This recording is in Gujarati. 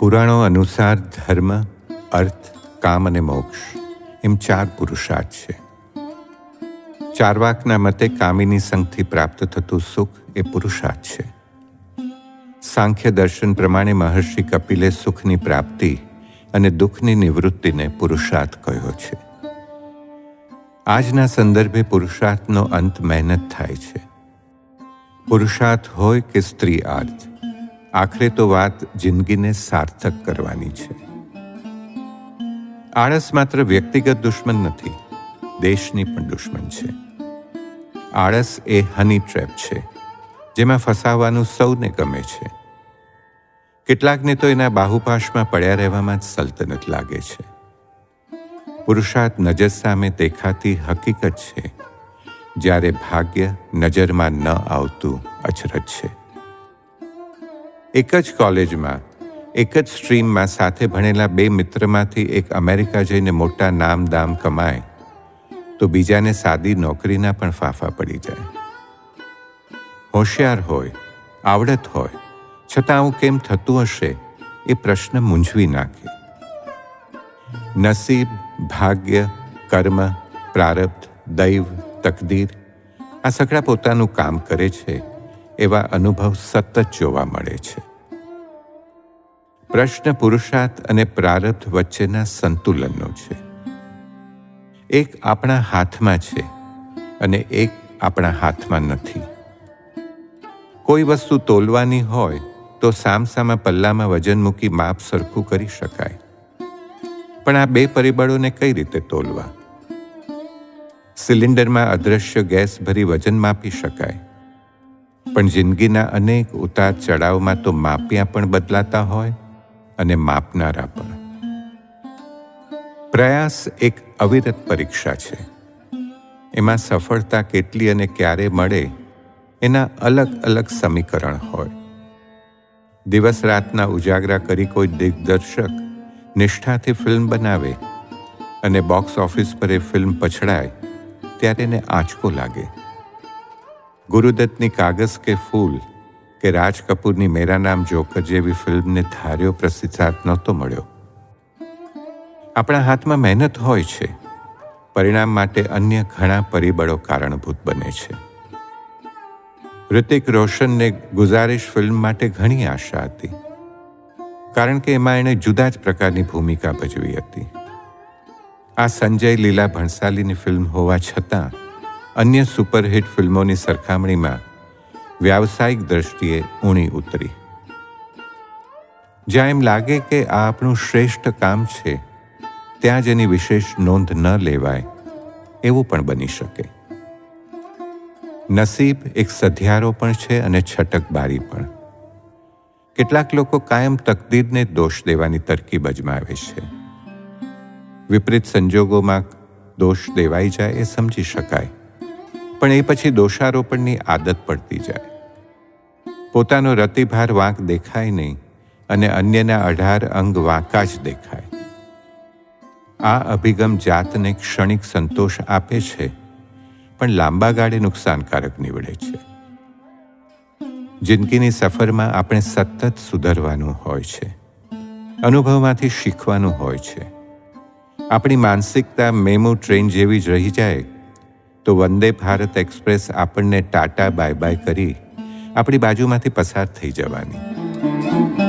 પુરાણો અનુસાર ધર્મ, અર્થ, કામ અને મોક્ષ એમ ચાર પુરુષાર્થ છે. ચારવાકના મતે કામિની સંઘથી પ્રાપ્ત થતું સુખ એ પુરુષાર્થ છે. સાંખ્ય દર્શન પ્રમાણે મહર્ષિ કપિલે સુખની પ્રાપ્તિ અને દુઃખની નિવૃત્તિને પુરુષાર્થ કહ્યો છે. આજના સંદર્ભે પુરુષાર્થનો અંત મહેનત થાય છે. પુરુષાર્થ હોય કે સ્ત્રી આર્થ? આખરે તો વાત જિંદગીને સાર્થક કરવાની છે. આળસ માત્ર વ્યક્તિગત દુશ્મન નથી, દેશની પણ દુશ્મન છે. આળસ એ હની ટ્રેપ છે, જેમાં ફસાવાનું સૌને ગમે છે. કેટલાકને તો એના બાહુપાશમાં પડ્યા રહેવામાં જ સલ્તનત લાગે છે. પુરુષાર્થ નજર સામે દેખાતી હકીકત છે, જ્યારે ભાગ્ય નજરમાં ન આવતું અચરજ છે. એક જ કોલેજમાં, એક જ સ્ટ્રીમમાં સાથે ભણેલા બે મિત્રમાંથી એક અમેરિકા જઈને મોટા નામ દામ કમાય, તો બીજાને સાદી નોકરીના પણ ફાફા પડી જાય. હોશિયાર હોય, આવડત હોય, છતાં આવું કેમ થતું હશે એ પ્રશ્ન મૂંઝવી નાખે. નસીબ, ભાગ્ય, કર્મ, પ્રારબ્ધ, દૈવ, તકદીર, આ સગળા પોતાનું કામ કરે છે એવા અનુભવ સતત જોવા મળે છે. પ્રશ્ન પુરુષાર્થ અને પ્રારબ્ધ વચ્ચેના સંતુલનનો છે. એક આપણા હાથમાં છે અને એક આપણા હાથમાં નથી. કોઈ વસ્તુ તોલવાની હોય તો સામસામા પલ્લામાં વજન મૂકી માપ સરખું કરી શકાય. પણ આ બે પરિબળોને કઈ રીતે તોલવા? સિલિન્ડરમાં અદ્રશ્ય ગેસ ભરી વજન માપી શકાય. પણ જિંદગીના અનેક ઉતાર ચઢાવમાં તો માપ્યા પણ બદલાતા હોય અને માપનારા પણ. પ્રયાસ એક અવિરત પરીક્ષા છે. એમાં સફળતા કેટલી અને ક્યારે મળે એના અલગ અલગ સમીકરણ હોય. દિવસ રાતના ઉજાગરા કરી કોઈ દિગ્દર્શક નિષ્ઠાથી ફિલ્મ બનાવે અને બોક્સ ઓફિસ પર એ ફિલ્મ પછડાય, ત્યારે એને આંચકો લાગે. ગુરુદત્તની કાગઝ કે ફૂલ કે રાજ કપૂરની મેરા નામ જોકર જેવી ફિલ્મને ધાર્યો પ્રતિસાદ નહોતો મળ્યો. આપણા હાથમાં મહેનત હોય છે. પરિણામ માટે અન્ય ઘણા પરિબળો કારણભૂત બને છે. ઋતિક રોશનને ગુજારિશ ફિલ્મ માટે ઘણી આશા હતી. કારણ કે એમાં એણે જુદા જ પ્રકારની ભૂમિકા ભજવી હતી. આ સંજય લીલા ભણસાલીની ફિલ્મ હોવા છતાં અન્ય સુપરહિટ ફિલ્મોની સરખામણીમાં વ્યાવસાયિક દ્રષ્ટિએ ઊણી ઉતરી. જ્યાં એમ લાગે કે આ આપણું શ્રેષ્ઠ કામ છે, ત્યાં જ એની વિશેષ નોંધ ન લેવાય એવું પણ બની શકે. નસીબ એક સધિયારો પણ છે અને છટકબારી પણ. કેટલાક લોકો કાયમ તકદીરને દોષ દેવાની તરકીબ અજમાવે છે. વિપરીત સંજોગોમાં દોષ દેવાઈ જાય એ સમજી શકાય. પણ એ પછી દોષારોપણની આદત પડતી જાય. પોતાનો રતિભાર વાંક દેખાય નહીં અને અન્યના અઢાર અંગ વાંકા જ દેખાય. આ અભિગમ જાતને ક્ષણિક સંતોષ આપે છે, પણ લાંબા ગાળે નુકસાનકારક નીવડે છે. જિંદગીની સફરમાં આપણે સતત સુધરવાનું હોય છે, અનુભવમાંથી શીખવાનું હોય છે. આપણી માનસિકતા મેમો ટ્રેન જેવી જ રહી જાય તો વંદે ભારત એક્સપ્રેસ આપણને ટાટા બાય બાય કરી આપણી બાજુમાંથી પસાર થઈ જવાની.